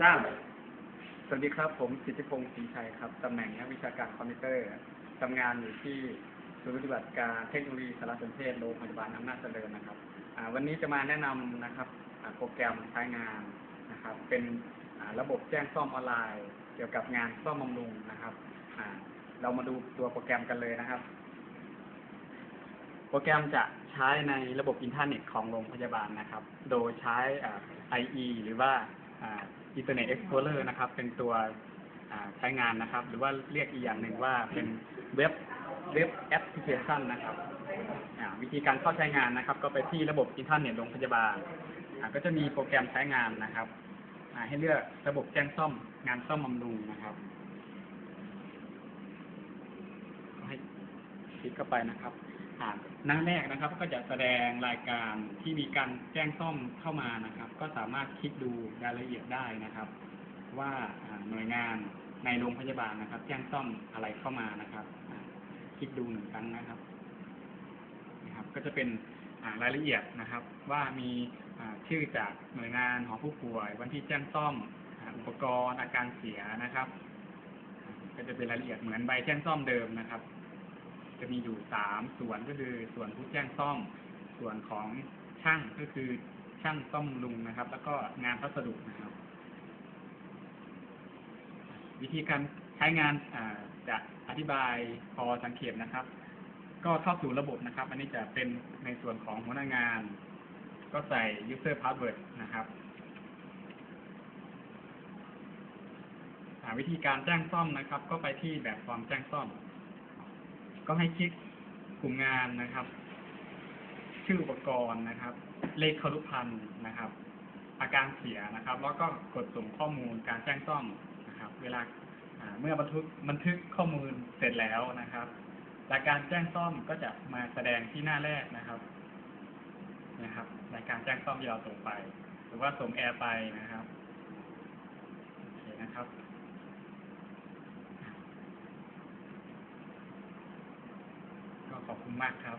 สามสวัสดีครับ ผมสิทธิพงศ์ศรีชัยครับ ตำแหน่งนักวิชาการคอมพิวเตอร์ทำงานอยู่ที่ศูนย์ปฏิบัติการเทคโนโลยีสารสนเทศโรงพยาบาลอำนาจเจริญนะครับวันนี้จะมาแนะนำนะครับโปรแกรมใช้งานนะครับ เป็นระบบแจ้งซ่อมออนไลน์ เกี่ยวกับงานซ่อมบำรุงนะครับเรามาดูตัวโปรแกรมกันเลยนะครับ โปรแกรมจะใช้ในระบบอินเทอร์เน็ตของโรงพยาบาลนะครับ โดยใช้ IE หรือว่า Internet Explorer นะครับ เป็นตัวใช้งานนะครับ หรือว่าเรียกอีกอย่างหนึ่งว่าเป็นเว็บเว็บแอปพลิเคชันนะครับอ่าวิธีการเข้าใช้งานนะครับ ก็ไปที่ระบบอินเทอร์เน็ตโรงพยาบาลอ่าก็จะมีโปรแกรมใช้งานนะครับอ่าให้เลือกระบบแจ้งซ่อมงานซ่อมบำรุงนะครับให้คลิกเข้าไปนะครับ่าหน้าแรกนะครับ ก็จะแสดงรายการที่มีการแจ้งซ่อมเข้ามานะครับ ก็สามารถคลิกดูรายละเอียดได้นะครับ ว่าหน่วยงานในโรงพยาบาลนะครับ แจ้งซ่อมอะไรเข้ามานะครับคลิกดูหนึ่งครั้งนะครับนะครับ ก็จะเป็นรายละเอียดนะครับ ว่ามีชื่อจากหน่วยงานของผู้ป่วย วันที่แจ้งซ่อมอุปกรณ์อาการเสียนะครับ ก็จะเป็นรายละเอียดเหมือนใบแจ้งซ่อมเดิมนะครับ จะมีอยู่สามส่วนก็คือส่วนผู้แจ้งซ่อม ส่วนของช่างก็คือช่างซ่อมบำรุงนะครับ แล้วก็งานพัสดุนะครับ วิธีการใช้งานจะอธิบายพอสังเกตนะครับ ก็เข้าสู่ระบบนะครับ อันนี้จะเป็นในส่วนของหัวหน้างาน ก็ใส่ user password นะครับวิธีการแจ้งซ่อมนะครับ ก็ไปที่แบบฟอร์มแจ้งซ่อม ก็ให้คลิกกลุ่มงานนะครับ ชื่ออุปกรณ์นะครับ เลขครุพันธ์นะครับ อาการเสียนะครับ แล้วก็กดส่งข้อมูลการแจ้งซ่อมนะครับ เวลาเมื่อบันทึกบันทึกข้อมูลเสร็จแล้วนะครับรายการแจ้งซ่อมก็จะมาแสดงที่หน้าแรกนะครับนะครับรายการแจ้งซ่อมที่เราส่งไป หรือว่าส่งแอร์ไปนะครับโอเคนะครับ ขอบคุณมากครับ